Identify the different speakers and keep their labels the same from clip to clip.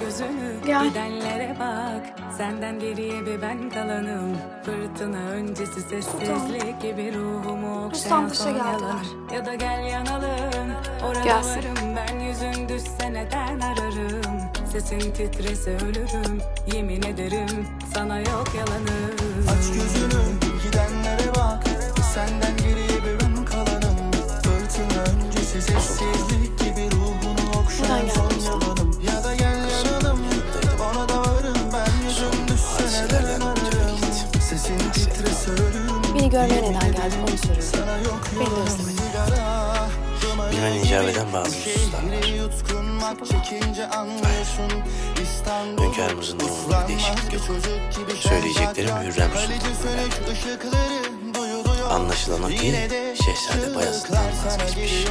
Speaker 1: gözünü
Speaker 2: Gel.
Speaker 1: gidenlere bak. Senden geriye bir ben kalanım. Fırtına öncesi sessizlik gibi ruhumu okşayan son
Speaker 2: geldiler.
Speaker 1: yalan Ya da gel yanalım. Orada
Speaker 2: Gelsin.
Speaker 1: varım. Ben yüzün düşse neden ararım? Sesin titrese ölürüm. Yemin ederim sana yok yalanım.
Speaker 3: Aç gözünü gidenlere bak
Speaker 2: görmeye neden geldin onu soruyorum. Beni de
Speaker 3: Dumanı
Speaker 4: Bilmen icap eden bazı hususlar var. Hünkârımızın doğumunda bir değişiklik yok. Söyleyeceklerim Hürrem Sultan'la. Anlaşılan o ki Şehzade Bayezid'den vazgeçmiş.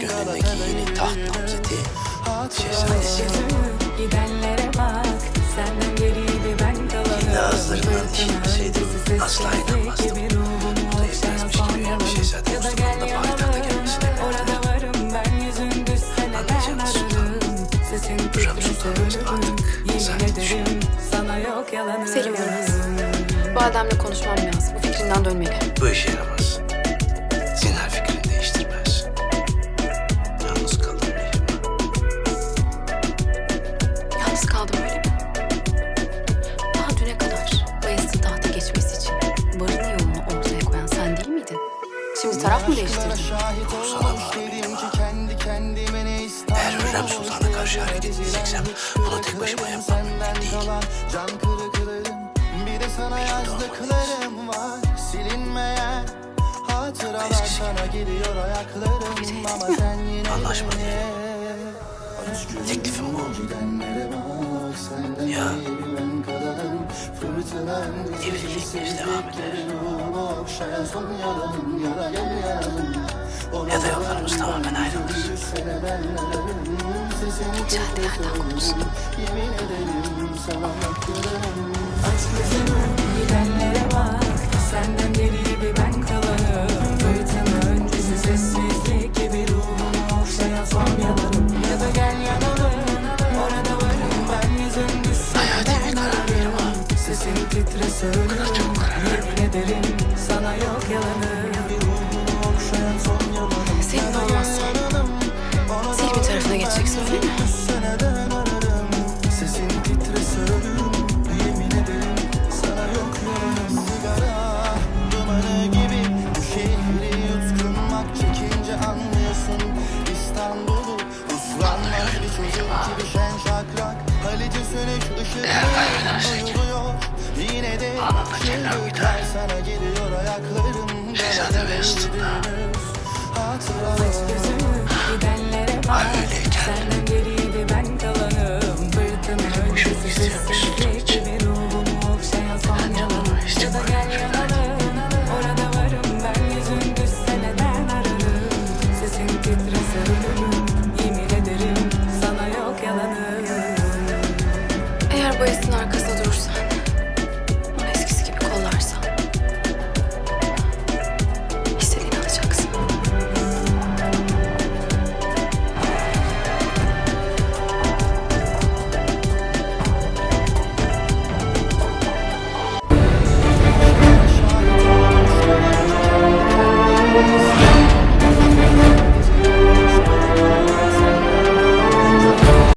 Speaker 4: Gönlündeki yeni taht namzeti Şehzadesi.
Speaker 1: Gidenlere bak Senden
Speaker 4: Asla inanmazdım. Bu da. Şehzade Mustafa'nın da payitahta gelmesine Anlayacağınız Hürrem Sultanımız artık
Speaker 1: yalanım
Speaker 2: Selim Yılmaz. Bu adamla konuşmam lazım. Bu fikrinden dönmeli.
Speaker 4: Bu işe yaramaz.
Speaker 2: Taraf mı değiştirdin?
Speaker 4: Ha. Eğer Hürrem Sultan'a karşı hareket edeceksem bunu tek başıma yapmam mümkün değil.
Speaker 3: Yazdıklarım var Silinmeyen hatıralar sana geliyor ayaklarım Ama sen yine
Speaker 4: Anlaşma
Speaker 3: de
Speaker 4: Teklifim bu. Ya. Evliliğimiz devam eder. Ya da yollarımız tamamen ayrılır.
Speaker 3: Sana bakıyorum
Speaker 1: Aç gözünü gidenlere bak Senden sana yok yalanım
Speaker 2: Senin olmazsa Selim'in tarafına geçeceksin öyle mi?
Speaker 3: Seneden İstanbul'u uslanmaz bir çocuk gibi şen şakrak